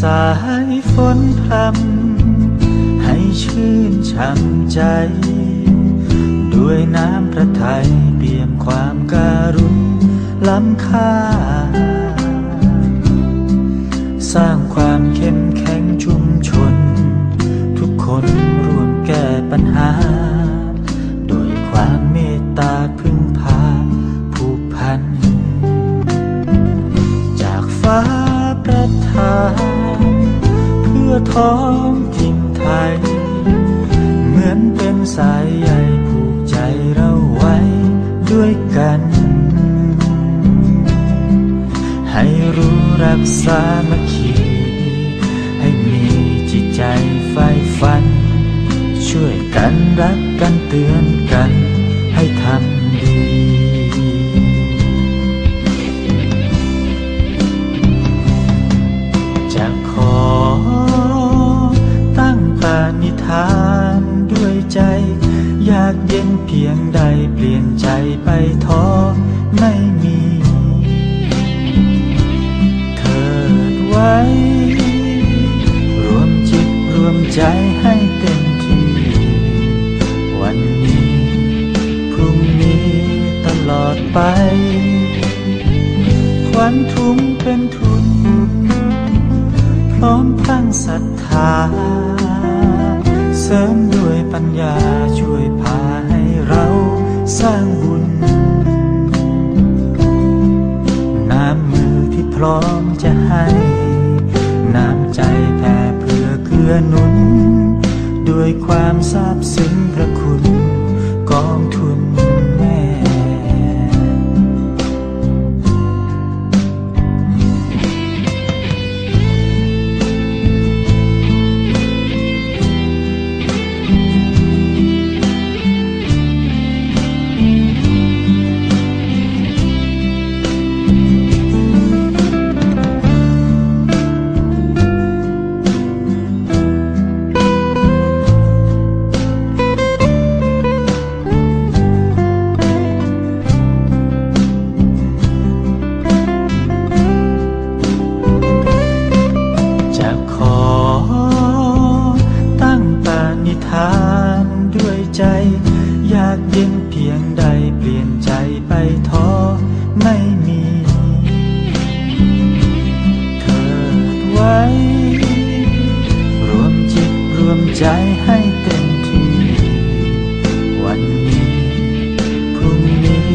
สายฝนพรำให้ชื่นช่ำใจ ด้วยน้ำพระทัยเปี่ยมความการุณล้ำค่า สร้างความ พื่องถิ่นไทย เหมือนเป็นสายใยผูกใจเราไว้ด้วยกัน ให้รู้รักสามัคคีให้มีจิตใจใฝ่ฝัน ช่วยกันรักกันเตือนกันให้ทำ ย็นเพียงใดเปลี่ยนใจไปท้อไม่มี เถิดไว้ รวมจิตรวมใจให้เต็มที่ วันนี้ พรุ่งนี้ตลอดไปควันทุงเป็นทุน พร้อมพลังศรัทธา เสริม ใจแผ่เพื่อเกื้อหนุน ด้วยความซาบซึ้งพระ ใจ อยากเย็นเพียงใดเปลี่ยนใจไปท้อไม่มีเถิดไว้ รวมจิตรวมใจให้เต็มที่ วันนี้ พรุ่งนี้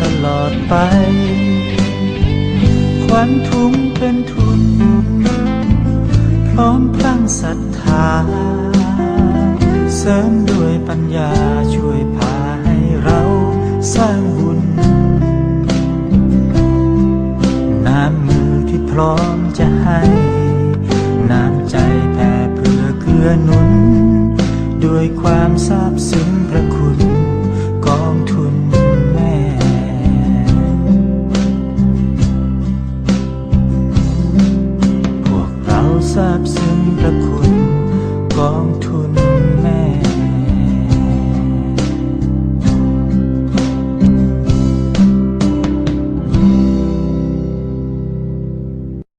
ตลอดไป ควันทุงเป็นทุน พร้อมพลังศรัทธา เสริมดว ปัญญาช่วยพาให้เราสร้างบุญ น้ำมือที่พร้อมจะให้ น้ำใจแผ่เพื่อเกื้อหนุน ด้วยความซาบซึ้งพระคุณกองทุน